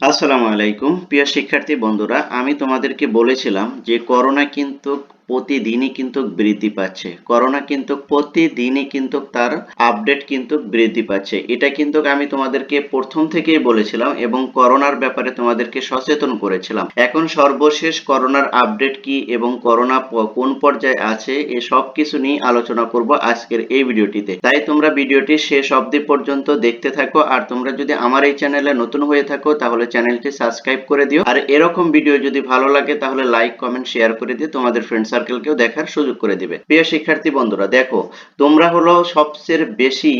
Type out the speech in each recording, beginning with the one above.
আসসালামু আলাইকুম। প্রিয় শিক্ষার্থী বন্ধুরা আমি তোমাদেরকে বলেছিলাম যে করোনা কিন্তু প্রতিদিনই কিন্তু বৃদ্ধি পাচ্ছে। করোনা কিন্তু প্রতিদিনই কিন্তু তার আপডেট কিন্তু বৃদ্ধি পাচ্ছে। এটা কিন্তু আমি তোমাদেরকে প্রথম থেকেই বলেছিলাম এবং করোনার ব্যাপারে তোমাদেরকে সচেতন করেছিলাম। এখন সর্বশেষ করোনার আপডেট কি এবং করোনা কোন পর্যায়ে আছে, এ সব কিছু নিয়ে আলোচনা করব আজকের এই ভিডিওটিতে। তাই তোমরা ভিডিওটি শেষ অবধি পর্যন্ত দেখতে থাকো আর তোমরা যদি আমার এই চ্যানেলে নতুন হয়ে থাকো তাহলে চ্যানেলটি সাবস্ক্রাইব করে দিও। আর এরকম ভিডিও যদি ভালো লাগে তাহলে লাইক কমেন্ট শেয়ার করে দিও তোমাদের ফ্রেন্ড সার্কেলকেও দেখার সুযোগ করে দিবে। প্রিয় শিক্ষার্থী বন্ধুরা, দেখো, তোমরা হলো সবচেয়ে বেশি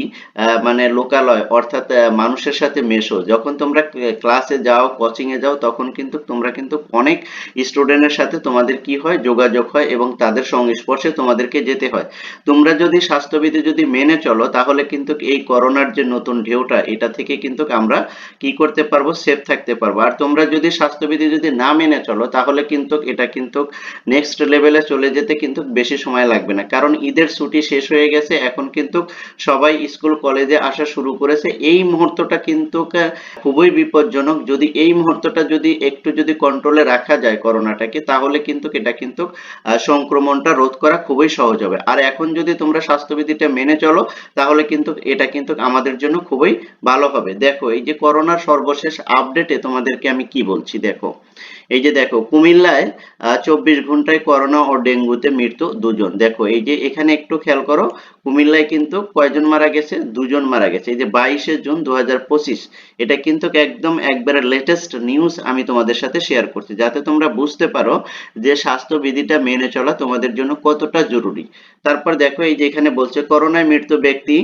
মানে লোকালয়, অর্থাৎ মানুষের সাথে মেশো। যখন তোমরা ক্লাসে যাও কোচিং এ যাও, তখন কিন্তু তোমরা কিন্তু অনেক স্টুডেন্টের সাথে তোমাদের কি হয়? যোগাযোগ হয় এবং তাদের সংস্পর্শে তোমাদেরকে যেতে হয়। তোমরা যদি স্বাস্থ্যবিধি যদি মেনে চলো, তাহলে কিন্তু এই করোনার যে নতুন ঢেউটা, এটা থেকে কিন্তু আমরা কি করতে পারব? সেফ থাকতে পারব। আর তোমরা যদি স্বাস্থ্যবিধি যদি না মেনে চলো, তাহলে কিন্তু এটা কিন্তু নেক্সট লেভেলে চলে যেতে কিন্তু বেশি সময় লাগবে না। কারণ ঈদের ছুটি শেষ হয়ে গেছে, এখন কিন্তু সবাই স্কুল, কলেজে আসা শুরু করেছে। এই মুহূর্তটা কিন্তু খুবই বিপজ্জনক। যদি এই মুহূর্তটা যদি একটু যদি কন্ট্রোলে রাখা যায় করোনাটাকে, তাহলে কিন্তু এটা কিন্তু সংক্রমণটা রোধ করা খুবই সহজ হবে। আর এখন যদি তোমরা স্বাস্থ্যবিধিটা মেনে চলো, তাহলে কিন্তু এটা কিন্তু আমাদের জন্য খুবই ভালো হবে। দেখো, এই যে করোনার সর্বশেষ আপডেটে তোমাদেরকে আমি কি বলছি, দেখো। এই যে দেখো, কুমিল্লায় চব্বিশ ঘন্টায় করোনা ডেঙ্গুতে মৃত্যু দুজন। দেখো, এই যে এখানে একটু খেয়াল করো, কুমিল্লায় কিন্তু কয়জন মারা গেছে? দুজন মারা গেছে। এই যে বাইশে জুন দু এটা কিন্তু একদম একবারে লেটেস্ট নিউজ আমি তোমাদের সাথে শেয়ার করছি, যাতে তোমরা বুঝতে পারো যে স্বাস্থ্যবিধিটা মেনে চলা তোমাদের জন্য কতটা জরুরি। তারপর দেখো, এই যে এখানে বলছে, করোনায় মৃত্যু ব্যক্তি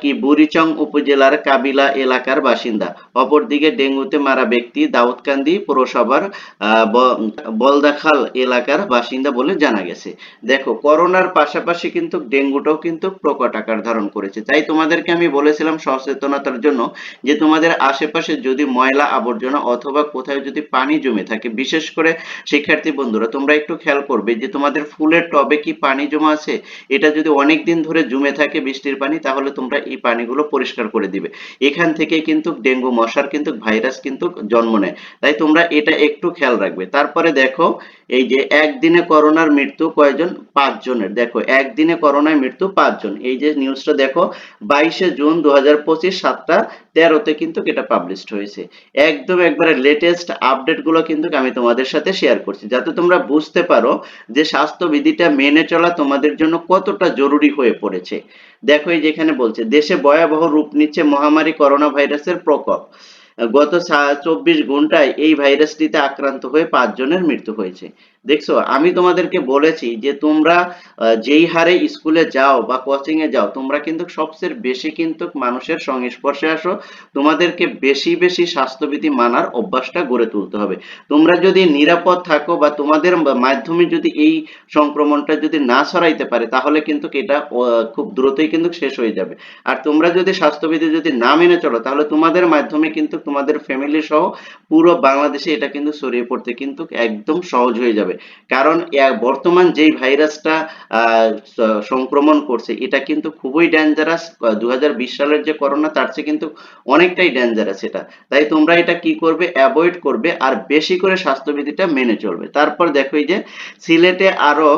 কি বুড়িচং উপজেলার কাবিলা এলাকার বাসিন্দা। অপরদিকে ডেঙ্গুতে মারা ব্যক্তি দাউদকান্দি পৌরসভার বলদাখাল এলাকার বাসিন্দা বলে জানা গেছে। দেখো, করোনার পাশাপাশি কিন্তু ডেঙ্গুটাও কিন্তু প্রকট আকার ধারণ করেছে। তাই তোমাদেরকে আমি বলেছিলাম সচেতনতার জন্য যে তোমাদের আশেপাশে যদি ময়লা আবর্জনা অথবা কোথাও যদি পানি জমে থাকে, বিশেষ করে শিক্ষার্থী বন্ধুরা, তোমরা একটু খেয়াল করবে যে তোমাদের ফুলের টবে কি পানি জমা আছে? এটা যদি অনেক দিন ধরে জমে থাকে বৃষ্টির পানি, তাহলে তোমরা এই পানিগুলো পরিষ্কার করে দিবে। এখান থেকে কিন্তু ডেঙ্গু মশার কিন্তু ভাইরাস কিন্তু জন্ম নেয়। তাই তোমরা এটা একটু খেয়াল রাখবে। তারপরে দেখো, এই যে একদিনে করোনার মৃত্যু কয়জন? পাঁচ জনের দেখো, একদিনে করোনায় মৃত্যু পাঁচজন। এই যে নিউজটা দেখো, বাইশে জুন দু হাজার পঁচিশ সাতটা তেরোতে কিন্তু এটা পাবলিশড হয়েছে। একদম একবারে লেটেস্ট আপডেটগুলো কিন্তু আমি তোমাদের সাথে শেয়ার করছি। যাতে তোমরা বুঝতে পারো যে স্বাস্থ্যবিধিটা মেনে চলা তোমাদের জন্য কতটা জরুরি হয়ে পড়েছে। দেখো, এই যেখানে বলছে, দেশে ভয়াবহ রূপ নিচ্ছে মহামারী করোনা ভাইরাসের প্রকোপ। গত চব্বিশ ঘন্টায় এই ভাইরাসটিতে আক্রান্ত হয়ে পাঁচজনের মৃত্যু হয়েছে। দেখছ, আমি তোমাদেরকে বলেছি যে তোমরা যেই হারে স্কুলে যাও বা কোচিং এ যাও, তোমরা কিন্তু সবচেয়ে বেশি কিন্তু মানুষের সংস্পর্শে আসো। তোমাদেরকে বেশি বেশি স্বাস্থ্যবিধি মানার অভ্যাসটা গড়ে তুলতে হবে। তোমরা যদি নিরাপদ থাকো বা তোমাদের মাধ্যমে যদি এই সংক্রমণটা যদি না ছড়াইতে পারে, তাহলে কিন্তু এটা খুব দ্রুতই কিন্তু শেষ হয়ে যাবে। আর তোমরা যদি স্বাস্থ্যবিধি যদি না মেনে চলো, তাহলে তোমাদের মাধ্যমে কিন্তু তোমাদের ফ্যামিলি সহ পুরো বাংলাদেশে এটা কিন্তু ছড়িয়ে পড়তে কিন্তু একদম সহজ হয়ে যাবে। কারণ বর্তমান যেই ভাইরাসটা সংক্রমণ করছে, এটা কিন্তু খুবই ডেঞ্জারাস দু সালের যে করোনা, তার চেয়ে কিন্তু অনেকটাই ডেঞ্জারাস এটা। তাই তোমরা এটা কি করবে? অ্যাভয়েড করবে, আর বেশি করে স্বাস্থ্যবিধিটা মেনে চলবে। তারপর দেখো যে সিলেটে আরও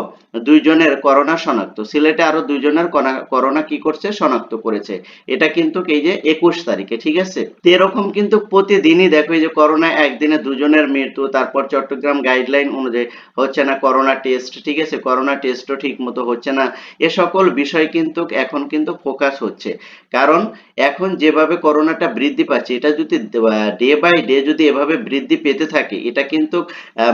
দুইজনের করোনা শনাক্ত। সিলেটে আরও দুইজনের করোনা কি করছে? শনাক্ত করেছে। এটা কিন্তু এই যে একুশ তারিখে, ঠিক আছে? এরকম কিন্তু প্রতিদিনই দেখো, এই যে করোনা একদিনে দুজনের মৃত্যু, তারপর চট্টগ্রাম গাইডলাইন অনুযায়ী হচ্ছে না করোনা টেস্ট ঠিক আছে? করোনা টেস্টও ঠিক মতো হচ্ছে না। এ সকল বিষয় কিন্তু এখন কিন্তু ফোকাস হচ্ছে। কারণ এখন যেভাবে করোনাটা বৃদ্ধি পাচ্ছে, এটা যদি ডে বাই ডে যদি এভাবে বৃদ্ধি পেতে থাকে, এটা কিন্তু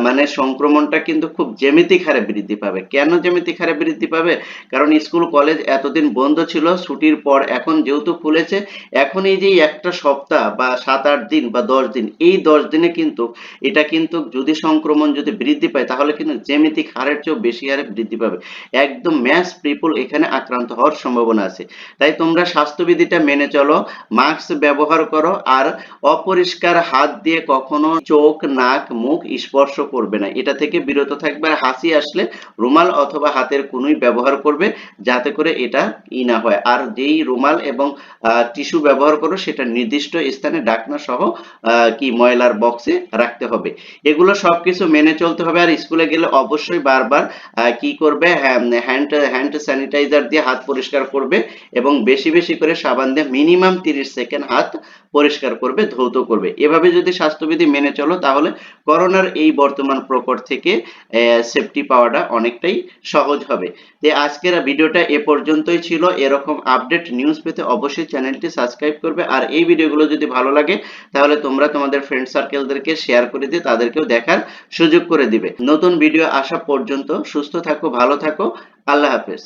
মানে সংক্রমণটা কিন্তু খুব জ্যামিতিক হারে বৃদ্ধি পাবে। কেন জ্যামিতিক হারে বৃদ্ধি পাবে? কারণ স্কুল, কলেজ এতদিন বন্ধ ছিল, ছুটির পর এখন যেহেতু খুলেছে, এখন এই যে একটা সপ্তাহ বা সাত, আট দিন বা দশ দিন, এই দশ দিনে কিন্তু এটা কিন্তু যদি সংক্রমণ যদি বৃদ্ধি পায়, তাহলে কিন্তু জ্যামিতিক হারের চেয়েও বেশি হারে বৃদ্ধি পাবে। একদম ম্যাস পিপল এখানে আক্রান্ত হওয়ার সম্ভাবনা আছে। তাই তোমরা স্বাস্থ্যবিধিটা মেনে চলো মাস্ক ব্যবহার করো, আর অপরিষ্কার হাত দিয়ে কখনো চোখ, নাক, মুখ স্পর্শ করবে না। এটা থেকে বিরত থাকবে, আর হাসি আসলে রুমাল অথবা হাতের কুনুই ব্যবহার করবে যাতে করে এটা ই না হয়। আর যেই রুমাল এবং টিস্যু ব্যবহার করো সেটা নির্দিষ্ট স্থানে ঢাকনা সহ কি ময়লার বক্সে রাখতে হবে। এগুলো সবকিছু মেনে চলতে হবে। আর স্কুলে গেলে অবশ্যই বারবার কি করবে হ্যান্ড হ্যান্ড স্যানিটাইজার দিয়ে হাত পরিষ্কার করবে এবং বেশি বেশি করে সাবান দিয়ে মিনিমাম তিরিশ সেকেন্ড হাত পরিষ্কার করবে, ধৌত করবে। এভাবে যদি স্বাস্থ্যবিধি মেনে চলো তাহলে করোনার এই বর্তমান প্রকট থেকে সেফটি পাওয়াটা অনেকটাই সহজ হবে। যে আজকের ভিডিওটা এ পর্যন্তই ছিল। এরকম আপডেট নিউজ পেতে অবশ্যই চ্যানেলটি সাবস্ক্রাইব করবে। আর এই ভিডিওগুলো যদি ভালো লাগে, তাহলে তোমরা তোমাদের ফ্রেন্ড সার্কেলদেরকে শেয়ার করে দিয়ে তাদেরকেও দেখার সুযোগ করে দিবে। নতুন ভিডিও আসা পর্যন্ত সুস্থ থাকো, ভালো থাকো। আল্লাহ হাফেজ।